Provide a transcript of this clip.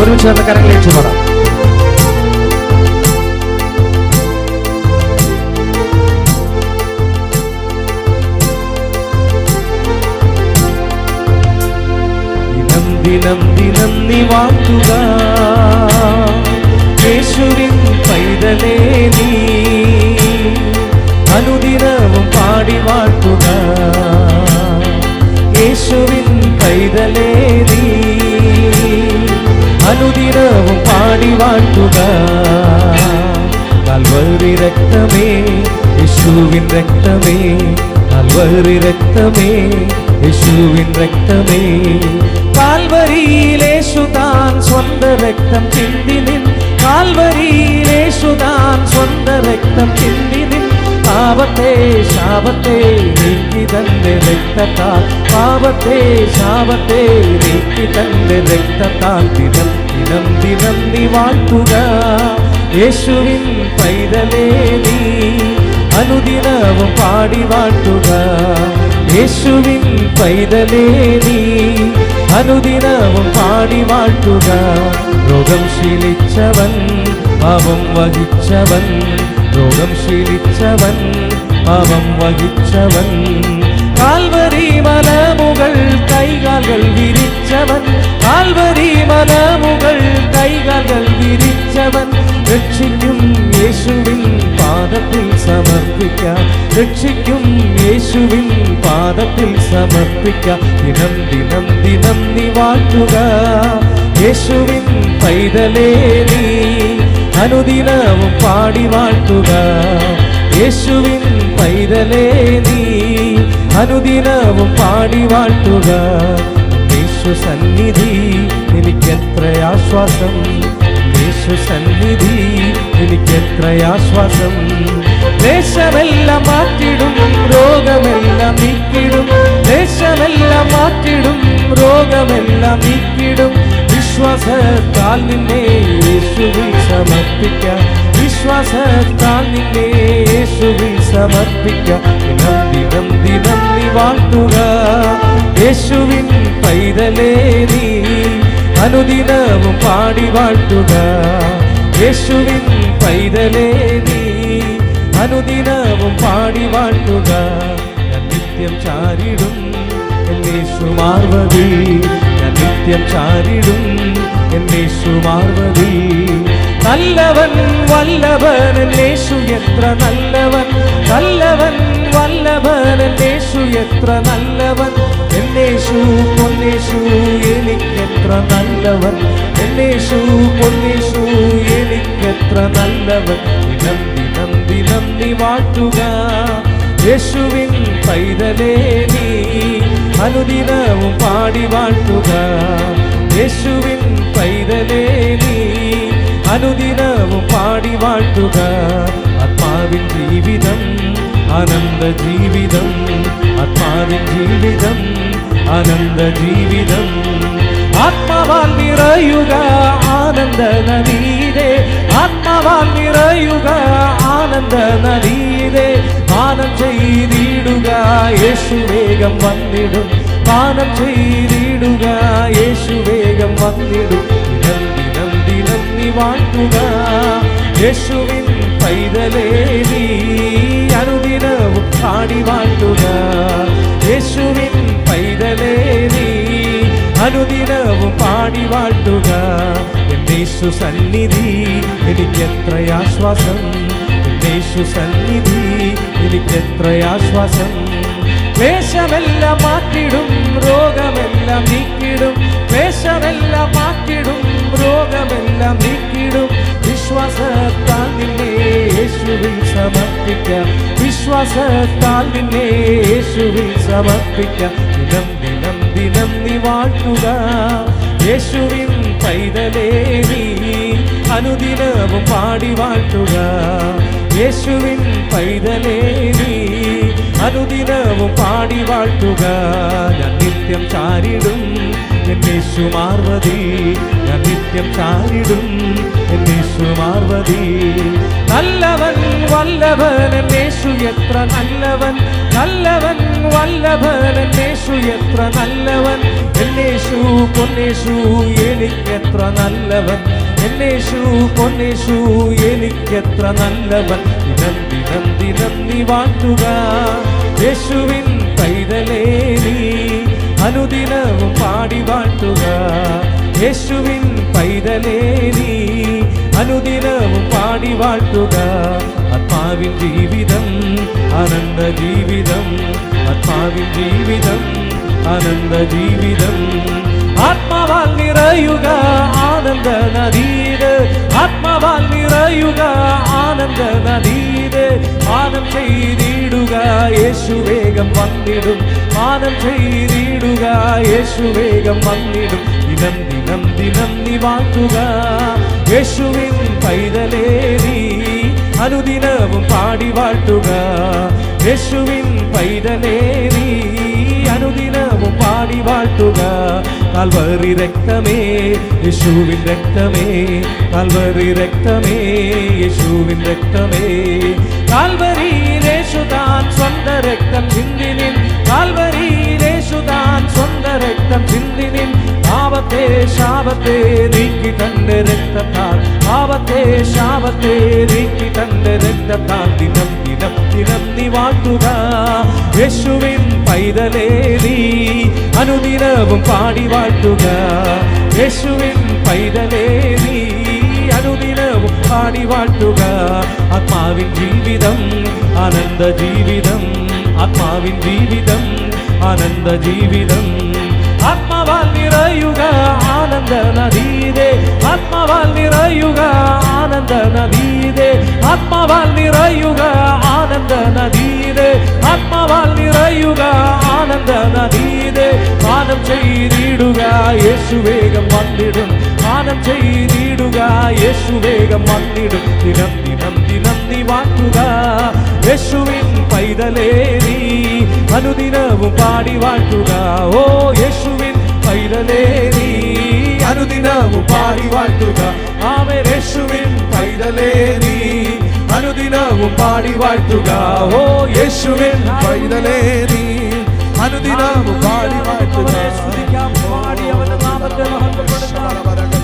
ഒരുമിച്ച് ചേർന്ന് കരങ്ങളേറ്റ് പാടാം ദിനം ദിനം നീ വാക്കുക യേശുവിൻ പൈതലേ നീ. അനുദിനവും പാടി വാഴ്ത്തുക. യേശുവിൻ പൈതലേ പാടി വാഴ്ത്തുക കൽവറി രക്തമേ യേശുവിൻ രക്തമേ. കൽവറി രക്തമേ യേശുവിൻ രക്തമേ. കാൽവരിയിലേശു താൻ സ്വന്ത രക്തം ചിന്തിനിൻ കാൽവരിയിലേശു താൻ സ്വന്ത രക്തം ചിന്തിനിൻ പാപത്തെ ശാപത്തെ നീക്കി തന്റെ രക്തത്താൽ. പാപത്തെ ശാപത്തെ നീക്കി തന്റെ രക്തത്താൽ. ദിനം ദിനം ദിനം നീ വാഴ്ത്തുക. യേശുവിൻ പൈതലേ നീ അനുദിനവും പാടി വാഴ്ത്തുക. യേശുവിൻ പൈതലേ നീ അനുദിനവും പാടി വാഴ്ത്തുക. രോഗം ശീലിച്ചവൻ പാപം വഹിച്ചവൻ രോഗം ശീലിച്ചവൻ പാപം വഹിച്ചവൻ. കാൽവരി മലമുകൾ കൈകാലുകൾ വിരിച്ചവൻ. കാൽവരി മലമുകൾ കൈകാലുകൾ വിരിച്ചവൻ. രക്ഷിക്കും യേശുവിൻ പാദത്തിൽ സമർപ്പിക്കാം. രക്ഷിക്കും യേശുവിൻ പാദത്തിൽ സമർപ്പിക്കാം. ദിനം ദിനം ദിനം നീ വാഴ്ത്തുക. യേശുവിൻ പൈതലേ നീ. അനുദിനവും പാടി വാഴ്ത്തുക. യേശുവിൻ പൈതലേ നീ അനുദിനവും പാടി വാഴ്ത്തുക. യേശു സന്നിധി എനിക്കെത്ര ആശ്വാസം. യേശു സന്നിധി എനിക്കെത്ര ആശ്വാസം. ദേശമെല്ലാം മാറ്റിടും രോഗമെല്ലാം നീക്കിടും. ദേശമെല്ലാം മാറ്റിടും രോഗമെല്ലാം നീക്കിടും. വിശ്വാസത്താൽ നിന്നെ യേശുവിൽ സമർപ്പിക്കാം. വിശ്വാസത്താൽ നിന്നെ യേശുവിൽ സമർപ്പിക്കാം. നന്ദി ദിനം ദിനം നീ വാഴ്ത്തുക. യേശുവിൻ പൈതലേ നീ അനുദിനവും പാടി വാഴ്ത്തുക. യേശുവിൻ പൈതലേ നീ അനുദിനവും പാടി വാഴ്ത്തുക. നിത്യം ചാരിടും. എന്നേശു മാർവതി ഞാൻ നിത്യം ചാരിടും. എന്നേശുമാർവതി നല്ലവൻ വല്ലവൻ എന്നേശു എത്ര നല്ലവൻ. നല്ലവൻ വല്ലവൻ എന്നേശു എത്ര നല്ലവൻ. എന്നേശു പൊന്നേശു എനിക്കെത്ര നല്ലവൻ. എന്നേശു പൊന്നേശു എനിക്കെത്ര നല്ലവൻ. നന്ദി നന്ദി നന്ദി വാട്ടുക. യേശുവിൻ പൈതലേ നീ. അനുദിനവും പാടി വാഴ്ത്തുക. യേശുവിൻ പൈതലേ നീ അനുദിനവും പാടി വാഴ്ത്തുക. ആത്മാവിൻ ജീവിതം ആനന്ദ ജീവിതം ആത്മാവിൻ ജീവിതം ആനന്ദ ജീവിതം. ആത്മാവാൽ നിറയുക ആനന്ദ നദീരേ ആത്മാവാൽ നിറയുക ആനന്ദ നദീരേ പാനം ചെയ്തിടുക. യേശു വേഗം വന്നിടും. പാനം ചെയ്തിടുക. യേശു വേഗം വന്നിടും. നന്ദി നന്ദി നീ വാഴ്ത്തുക. യേശുവിൻ പൈതലേ അനുദിനവും പാടി വാഴ്ത്തുക. യേശുവിൻ പൈതലേ അനുദിനവും പാടി വാഴ്ത്തുക. എന്നേശു സന്നിധി എനിക്കെത്ര ആശ്വാസം എന്നേശു സന്നിധി എനിക്കെത്ര ആശ്വാസം. വേഷമെല്ലാം മാറ്റിടും രോഗമെല്ലാം നീക്കിടും. വേഷമെല്ലാം മാറ്റിടും രോഗമെല്ലാം നീക്കിടും. വിശ്വാസത്താൽ നിന്നെ യേശുവിൽ സമർപ്പിക്കാം. വിശ്വാസത്താൽ നിന്നെ യേശുവിൽ സമർപ്പിക്കാം. ദിനം ദിനം ദിനം നീ വാഴ്ത്തുക. യേശുവിൻ പൈതലേ നീ അനുദിനവും പാടി വാഴ്ത്തുക. യേശുവിൻ പൈതലേ നീ അനുദിനവും പാടി വാഴ്ത്തുക. ഞാൻ നിത്യം ചാരിടും എന്നേശു മാർവതി. ഞാൻ നിത്യം ചാരിടും എന്നേശു മാർവതി. നല്ലവൻ വല്ലഭൻ എന്നേശു എത്ര നല്ലവൻ. നല്ലവൻ വല്ലഭൻ എന്നേശു എത്ര നല്ലവൻ. എന്നേശു പൊന്നേശു എനിക്കെത്ര നല്ലവൻ. എന്നേശു പൊന്നേഷു എനിക്കെത്ര നല്ലവൻ. ദിനം ദിനം ദിനം നീ വാട്ടുക യേശുവിൻ പൈതലേ നീ അനുദിനവും പാടി വാട്ടുക യേശുവിൻ പൈതലേ നീ അനുദിനവും പാടി വാട്ടുക ആത്മാവിൻ ജീവിതം അനന്ത ജീവിതം. ആത്മാവിൻ ജീവിതം അനന്ത ജീവിതം. ആത്മാവാൽ നിറയുക ആനന്ദ നദീത് ആത്മാവാൽ നിറയുക ആനന്ദ നദീത് മാനം ചെയ്തിടുക യേശു വേഗം വന്നിടും മാനം ചെയ്തിടുക യേശു വേഗം വന്നിടും ദിനം ദിനം ദിനം നീ വാഴ്ത്തുക യേശുവിൻ പൈതലേ നീ അനുദിനവും പാടി വാഴ്ത്തുക യേശുവിൻ പൈതലേ നീ കാൽവറി രക്തമേ യേശുവിൻ രക്തമേ കാൽവറി രക്തമേ യേശുവിൻ രക്തമേ കാൽവരിയിലേശുതാൻ സ്വന്ത രക്തം ചിന്തിനിൻ കാൽവരിയിലേശുതാൻ സ്വന്ത രക്തം ചിന്തിനിൻ പാപത്തെ ശാപത്തെ നീക്കി തന്റെ രക്തത്താൽ പാപത്തെ ശാപത്തെ നീക്കി തന്റെ രക്തത്താൽ ദിനം ദിനം ദിനം നീ വാട്ടുക യേശുവിൻ പൈതലേ നീ അനുദിനവും പാടി വാട്ടുക യേശുവിൻ പൈതലേ നീ അനുദിനവും പാടി വാട്ടുക ആത്മാവിൻ ജീവിതം ആനന്ദ ജീവിതം ആത്മാവിൻ ജീവിതം ആനന്ദ ജീവിതം ആത്മാവാൽ നിറയുക ആനന്ദ നദീതേ ആത്മാവാൽ നിറയുക ആനന്ദ നദീതേ ആത്മാവാൽ നിറയുക ആനന്ദ നദീതേ ആത്മാവാൽ നിറയുക ആനന്ദ നദീതേ പാനം ചെയ്തിടുക യേശു വേഗം വന്നിടും പാനം ചെയ്തിടുക യേശു വേഗം വന്നിടും ദിനം ദിനം ദിനം നീ വാട്ടുക യേശുവിൻ പൈതലേ നീ അനുദിനവും പാടി വാട്ടുക ഓ യേശുവിൻ പൈതലേ നീ അനുദിനവും പാടി വാട്ടുക ആമേ യേശുവിൻ പൈതലേ നീ ദിനവും പാടി വാഴ്ത്തുക. ഓ യേശുവിൻ പൈതലേ നീ അനുദിനവും പാടി വാഴ്ത്തുക. പാടി അവന്റെ നാമത്തെ മഹത്വപ്പെടുത്താം.